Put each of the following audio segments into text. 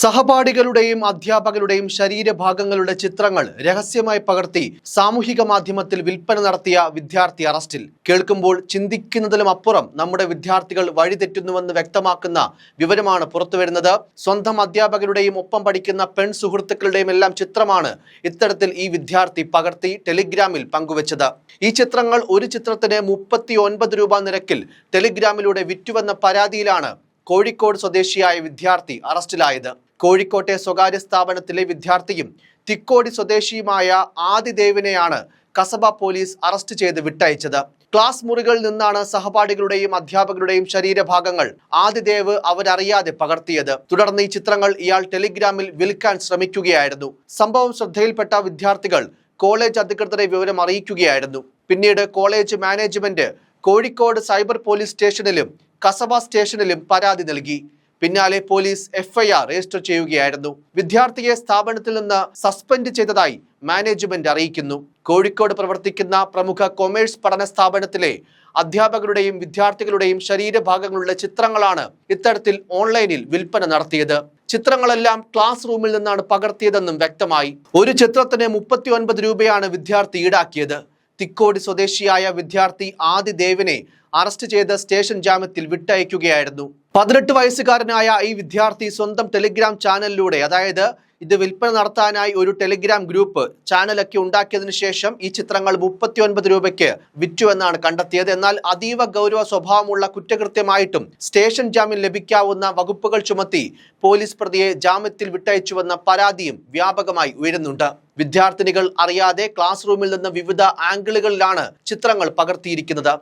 സഹപാഠികളുടെയും അധ്യാപകരുടെയും ശരീരഭാഗങ്ങളുടെ ചിത്രങ്ങൾ രഹസ്യമായി പകർത്തി സാമൂഹിക മാധ്യമത്തിൽ വിൽപ്പന നടത്തിയ വിദ്യാർത്ഥി അറസ്റ്റിൽ. കേൾക്കുമ്പോൾ ചിന്തിക്കുന്നതിലും അപ്പുറം നമ്മുടെ വിദ്യാർത്ഥികൾ വഴിതെറ്റുന്നുവെന്ന് വ്യക്തമാക്കുന്ന വിവരമാണ് പുറത്തുവരുന്നത്. സ്വന്തം അധ്യാപകരുടെയും ഒപ്പം പഠിക്കുന്ന പെൺ സുഹൃത്തുക്കളുടെയും എല്ലാം ചിത്രമാണ് ഇത്തരത്തിൽ ഈ വിദ്യാർത്ഥി പകർത്തി ടെലിഗ്രാമിൽ പങ്കുവച്ചത്. ഈ ചിത്രങ്ങൾ ഒരു ചിത്രത്തിന് മുപ്പത്തി ഒൻപത് രൂപ നിരക്കിൽ ടെലിഗ്രാമിലൂടെ വിറ്റുവെന്ന പരാതിയിലാണ് കോഴിക്കോട് സ്വദേശിയായ വിദ്യാർത്ഥി അറസ്റ്റിലായത്. കോഴിക്കോട്ടെ സ്വകാര്യ സ്ഥാപനത്തിലെ വിദ്യാർത്ഥിയും തിക്കോടി സ്വദേശിയുമായ ആദിദേവിനെയാണ് കസബ പോലീസ് അറസ്റ്റ് ചെയ്ത് വിട്ടയച്ചത്. ക്ലാസ് മുറികളിൽ നിന്നാണ് സഹപാഠികളുടെയും അധ്യാപകരുടെയും ശരീരഭാഗങ്ങൾ ആദിദേവ് അവരറിയാതെ പകർത്തിയത്. തുടർന്ന് ഈ ചിത്രങ്ങൾ ഇയാൾ ടെലിഗ്രാമിൽ വിൽക്കാൻ ശ്രമിക്കുകയായിരുന്നു. സംഭവം ശ്രദ്ധയിൽപ്പെട്ട വിദ്യാർത്ഥികൾ കോളേജ് അധികൃതരെ വിവരം അറിയിക്കുകയായിരുന്നു. പിന്നീട് college management Kozhikode cyber police സ്റ്റേഷനിലും കസബ സ്റ്റേഷനിലും പരാതി നൽകി. പിന്നാലെ പോലീസ് എഫ്ഐആർ രജിസ്റ്റർ ചെയ്യുകയായിരുന്നു. വിദ്യാർത്ഥിയെ സ്ഥാപനത്തിൽ നിന്ന് സസ്പെൻഡ് ചെയ്തതായി മാനേജ്മെന്റ് അറിയിക്കുന്നു. കോഴിക്കോട് പ്രവർത്തിക്കുന്ന പ്രമുഖ കൊമേഴ്സ് പഠന സ്ഥാപനത്തിലെ അധ്യാപകരുടെയും വിദ്യാർത്ഥികളുടെയും ശരീരഭാഗങ്ങളുടെ ചിത്രങ്ങളാണ് ഇത്തരത്തിൽ ഓൺലൈനിൽ വിൽപ്പന നടത്തിയത്. ചിത്രങ്ങളെല്ലാം ക്ലാസ് റൂമിൽ നിന്നാണ് പകർത്തിയതെന്നും വ്യക്തമായി. ഒരു ചിത്രത്തിന് മുപ്പത്തി രൂപയാണ് വിദ്യാർത്ഥി ഈടാക്കിയത്. തിക്കോടി സ്വദേശിയായ വിദ്യാർത്ഥി ആദി ദേവിനെ അറസ്റ്റ് ചെയ്ത് സ്റ്റേഷൻ ജാമ്യത്തിൽ വിട്ടയക്കുകയായിരുന്നു. പതിനെട്ട് വയസ്സുകാരനായ ഈ വിദ്യാർത്ഥി സ്വന്തം ടെലിഗ്രാം ചാനലിലൂടെ അതായത് ഇത് വിൽപ്പന നടത്താനായി ഒരു ടെലിഗ്രാം ഗ്രൂപ്പ് ചാനലൊക്കെ ഉണ്ടാക്കിയതിനു ശേഷം ഈ ചിത്രങ്ങൾ മുപ്പത്തി ഒൻപത് രൂപയ്ക്ക് വിറ്റു എന്നാണ് കണ്ടെത്തിയത്. എന്നാൽ അതീവ ഗൗരവ സ്വഭാവമുള്ള കുറ്റകൃത്യമായിട്ടും സ്റ്റേഷൻ ജാമ്യം ലഭിക്കാവുന്ന വകുപ്പുകൾ ചുമത്തി പോലീസ് പ്രതിയെ ജാമ്യത്തിൽ വിട്ടയച്ചുവെന്ന പരാതിയും വ്യാപകമായി ഉയരുന്നുണ്ട്. വിദ്യാർത്ഥിനികൾ അറിയാതെ ക്ലാസ് റൂമിൽ നിന്ന് വിവിധ ആംഗിളുകളിലാണ് ചിത്രങ്ങൾ പകർത്തിയിരിക്കുന്നത്.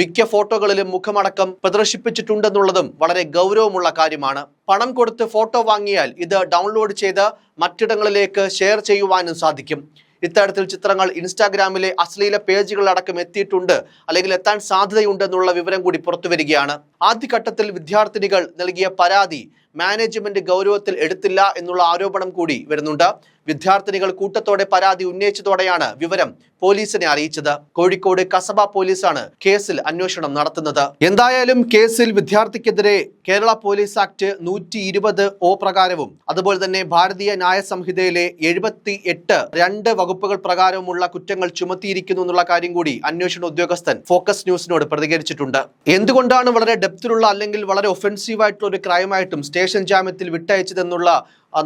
മിക്ക ഫോട്ടോകളിലും മുഖമടക്കം പ്രദർശിപ്പിച്ചിട്ടുണ്ടെന്നുള്ളതും വളരെ ഗൗരവമുള്ള കാര്യമാണ്. പണം കൊടുത്ത് ഫോട്ടോ വാങ്ങിയാൽ ഇത് ഡൗൺലോഡ് ചെയ്ത് മറ്റിടങ്ങളിലേക്ക് ഷെയർ ചെയ്യുവാനും സാധിക്കും. ഇത്തരത്തിൽ ചിത്രങ്ങൾ ഇൻസ്റ്റാഗ്രാമിലെ അശ്ലീല പേജുകളടക്കം എത്തിയിട്ടുണ്ട്. അല്ലെങ്കിൽ എത്താൻ സാധ്യതയുണ്ടെന്നുള്ള വിവരം കൂടി പുറത്തുവരികയാണ്. ആദ്യഘട്ടത്തിൽ വിദ്യാർത്ഥിനികൾ നൽകിയ പരാതി മാനേജ്മെന്റ് ഗൗരവത്തിൽ എടുത്തില്ല എന്നുള്ള ആരോപണം കൂടി വരുന്നുണ്ട്. വിദ്യാർത്ഥിനികൾ കൂട്ടത്തോടെ പരാതി ഉന്നയിച്ചതോടെയാണ് വിവരം പോലീസിനെ അറിയിച്ചത്. കോഴിക്കോട് കസബ പോലീസാണ് കേസിൽ അന്വേഷണം നടത്തുന്നത്. എന്തായാലും കേസിൽ വിദ്യാർത്ഥിക്കെതിരെ കേരള പോലീസ് ആക്ട് നൂറ്റി ഇരുപത് ഒ പ്രകാരവും അതുപോലെ തന്നെ ഭാരതീയ ന്യായ സംഹിതയിലെ എഴുപത്തി എട്ട് രണ്ട് വകുപ്പുകൾ പ്രകാരവുമുള്ള കുറ്റങ്ങൾ ചുമത്തിയിരിക്കുന്നു എന്നുള്ള കാര്യം കൂടി അന്വേഷണ ഉദ്യോഗസ്ഥൻ ഫോക്കസ് ന്യൂസിനോട് പ്രതികരിച്ചിട്ടുണ്ട്. എന്തുകൊണ്ടാണ് വളരെ ഡെപ്തിലുള്ള അല്ലെങ്കിൽ വളരെ ഒഫൻസീവ് ആയിട്ടുള്ള ഒരു ക്രൈമായിട്ടും സ്റ്റേഷൻ ജാമ്യത്തിൽ വിട്ടയച്ചതെന്നുള്ള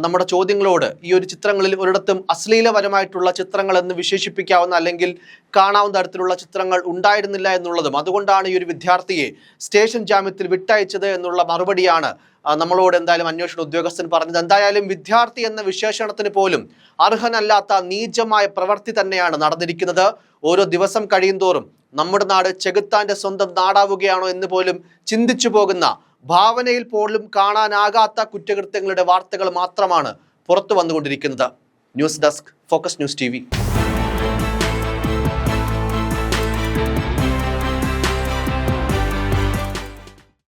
നമ്മുടെ ചോദ്യങ്ങളോട് ഈ ഒരു ചിത്രങ്ങളിൽ ഒരിടത്തും അശ്ലീലപരമായിട്ടുള്ള ചിത്രങ്ങൾ എന്ന് വിശേഷിപ്പിക്കാവുന്ന അല്ലെങ്കിൽ കാണാവുന്ന തരത്തിലുള്ള ചിത്രങ്ങൾ ഉണ്ടായിരുന്നില്ല എന്നുള്ളതും അതുകൊണ്ടാണ് ഈ ഒരു വിദ്യാർത്ഥിയെ സ്റ്റേഷൻ ജാമ്യത്തിൽ വിട്ടയച്ചത് എന്നുള്ള മറുപടിയാണ് നമ്മളോട് എന്തായാലും അന്വേഷണ ഉദ്യോഗസ്ഥൻ പറഞ്ഞത്. എന്തായാലും വിദ്യാർത്ഥി എന്ന വിശേഷണത്തിന് പോലും അർഹനല്ലാത്ത നീചമായ പ്രവൃത്തി തന്നെയാണ് നടന്നിരിക്കുന്നത്. ഓരോ ദിവസം കഴിയുന്തോറും നമ്മുടെ നാട് ചെകുത്താന്റെ സ്വന്തം നാടാവുകയാണോ എന്ന് പോലും ചിന്തിച്ചു പോകുന്ന ഭാവനയിൽ പോലും കാണാനാകാത്ത കുറ്റകൃത്യങ്ങളുടെ വാർത്തകൾ മാത്രമാണ് പുറത്തു വന്നുകൊണ്ടിരിക്കുന്നത്. News desk Focus News T